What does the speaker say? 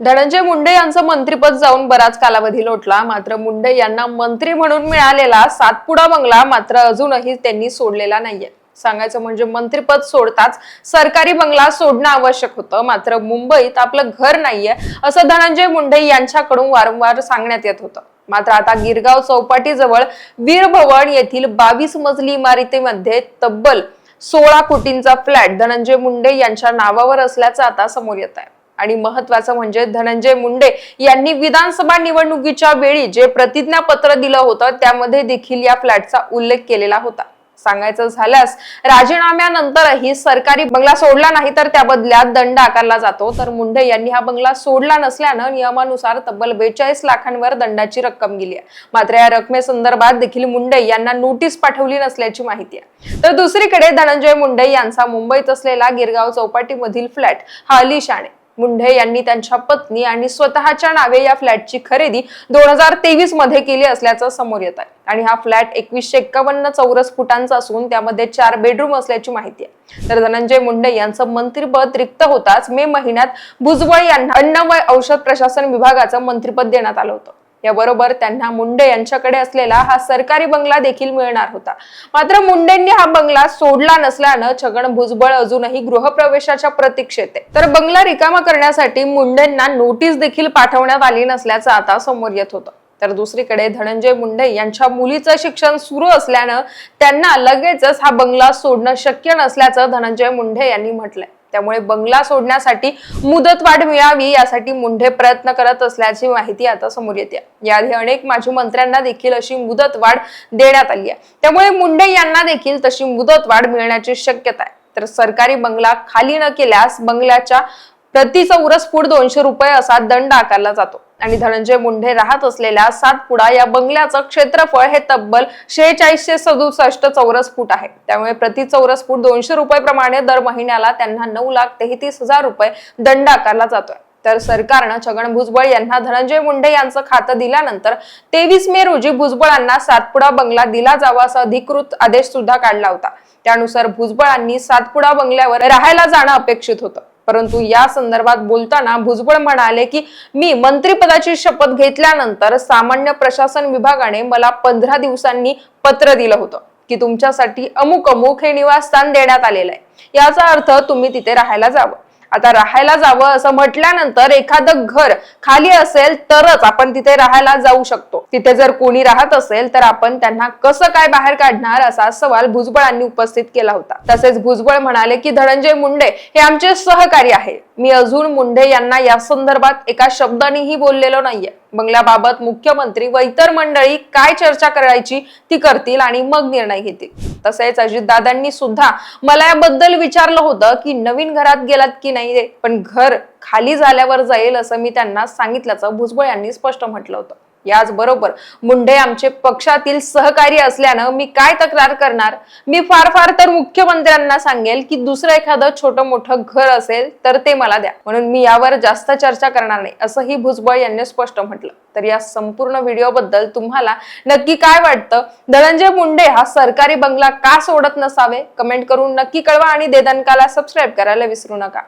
धनंजय मुंडे यांचं मंत्रीपद जाऊन बराच कालावधी लोटला. मात्र मुंडे यांना मंत्री म्हणून मिळालेला सातपुडा बंगला मात्र अजूनही त्यांनी सोडलेला नाहीये. सांगायचं म्हणजे मंत्रीपद सोडताच सरकारी बंगला सोडणं आवश्यक होतं. मात्र मुंबईत आपलं घर नाहीये असं धनंजय मुंडे यांच्याकडून वारंवार सांगण्यात येत होतं. मात्र आता गिरगाव चौपाटीजवळ वीरभवन येथील बावीस मजली इमारतीमध्ये तब्बल सोळा कोटींचा फ्लॅट धनंजय मुंडे यांच्या नावावर असल्याचं आता समोर येत आहे. आणि महत्वाचं म्हणजे धनंजय मुंडे यांनी विधानसभा निवडणुकीच्या वेळी जे प्रतिज्ञापत्र दिलं होतं त्यामध्ये देखील या फ्लॅटचा उल्लेख केलेला होता. सांगायचं झाल्यास राजीनाम्यानंतरही सरकारी बंगला सोडला नाही तर त्या बदल्यात दंड आकारला जातो. तर मुंडे यांनी हा बंगला सोडला नसल्यानं नियमानुसार तब्बल बेचाळीस लाखांवर दंडाची रक्कम गेली आहे. मात्र या रकमेसंदर्भात देखील मुंडे यांना नोटीस पाठवली नसल्याची माहिती आहे. तर दुसरीकडे धनंजय मुंडे यांचा मुंबईत असलेला गिरगाव चौपाटीमधील फ्लॅट हा अलिशान आहे मुंढे यांनी त्यांच्या पत्नी आणि स्वतःच्या नावे या फ्लॅटची खरेदी दोन हजार तेवीसमध्ये केली असल्याचं समोर येत आहे. आणि हा फ्लॅट एकवीसशे एक्कावन्न चौरस फुटांचा असून त्यामध्ये चार बेडरूम असल्याची माहिती आहे. तर धनंजय मुंडे यांचं मंत्रिपद रिक्त होताच मे महिन्यात भुजबळ यांना अन्न व औषध प्रशासन विभागाचं मंत्रिपद देण्यात आलं होतं. याबरोबर त्यांना मुंडे यांच्याकडे असलेला हा सरकारी बंगला देखील मिळणार होता. मात्र मुंडेंनी हा बंगला सोडला नसल्यानं छगन भुजबळ अजूनही गृहप्रवेशाच्या प्रतीक्षेत आहे. तर बंगला रिकामा करण्यासाठी मुंडेंना नोटीस देखील पाठवण्यात आली नसल्याचं आता समोर येत होतं. तर दुसरीकडे धनंजय मुंडे यांच्या मुलीचं शिक्षण सुरू असल्यानं त्यांना लगेचच हा बंगला सोडणं शक्य नसल्याचं धनंजय मुंडे यांनी म्हटलंय. त्यामुळे बंगला सोडण्यासाठी मुदतवाढ मिळावी यासाठी मुंढे प्रयत्न करत असल्याची माहिती आता समोर येते. याआधी अनेक माजी मंत्र्यांना देखील अशी मुदतवाढ देण्यात आली आहे. त्यामुळे मुंडे यांना देखील तशी मुदतवाढ मिळण्याची शक्यता आहे. तर सरकारी बंगला खाली न केल्यास बंगल्याच्या प्रति चौरस फूट दोनशे रुपये असा दंड आकारला जातो. आणि धनंजय मुंडे राहत असलेल्या सातपुडा या बंगल्याचं क्षेत्रफळ हे तब्बल शेहेचाळीसशे सदुसष्ट चौरस फूट आहे. त्यामुळे प्रति चौरस फूट दोनशे रुपये प्रमाणे दर महिन्याला त्यांना नऊ लाख तेहतीस हजार रुपये दंड आकारला जातोय. तर सरकारनं छगन भुजबळ यांना धनंजय मुंडे यांचं खातं दिल्यानंतर तेवीस मे रोजी भुजबळांना सातपुडा बंगला दिला जावा असा अधिकृत आदेश सुद्धा काढला होता. त्यानुसार भुजबळांनी सातपुडा बंगल्यावर राहायला जाणं अपेक्षित होतं. परंतु या संदर्भात बोलताना भुजबळ म्हणाले की मी मंत्रिपदाची शपथ घेतल्यानंतर सामान्य प्रशासन विभागाने मला पंधरा दिवसांनी पत्र दिलं होतं की तुमच्यासाठी अमुक अमुक हे निवासस्थान देण्यात आलेलं आहे. याचा अर्थ तुम्ही तिथे राहायला जावं. आता राहायला जावं असं म्हटल्यानंतर एखादं घर खाली असेल तरच आपण तिथे राहायला जाऊ शकतो. तिथे जर कोणी राहत असेल तर आपण त्यांना कसं काय बाहेर काढणार असा सवाल भुजबळांनी उपस्थित केला होता. तसेच भुजबळ म्हणाले की धनंजय मुंडे हे आमचे सहकारी आहे मी अजून मुंडे यांना या संदर्भात एका शब्दानेही बोललेलो नाहीये. बंगल्याबाबत मुख्यमंत्री व इतर मंडळी काय चर्चा करायची ती करतील आणि मग निर्णय घेतील. तसेच अजितदादांनी सुद्धा मला याबद्दल विचारलं होतं की नवीन घरात गेलात की नाही पण घर खाली झाल्यावर जाईल असं मी त्यांना सांगितल्याचं भुजबळ यांनी स्पष्ट म्हटलं होतं. याचबरोबर मुंडे आमचे पक्षातील सहकारी असल्यानं मी काय तक्रार करणार? मी फार फार तर मुख्यमंत्र्यांना सांगेल की दुसरं एखादं छोटं मोठं घर असेल तर ते मला द्या. म्हणून मी यावर जास्त चर्चा करणार नाही असंही भुजबळ यांनी स्पष्ट म्हटलं. तर या संपूर्ण व्हिडिओबद्दल तुम्हाला नक्की काय वाटतं? धनंजय मुंडे हा सरकारी बंगला का सोडत नसावे? कमेंट करून नक्की कळवा आणि देदनकाला सबस्क्राईब करायला विसरू नका.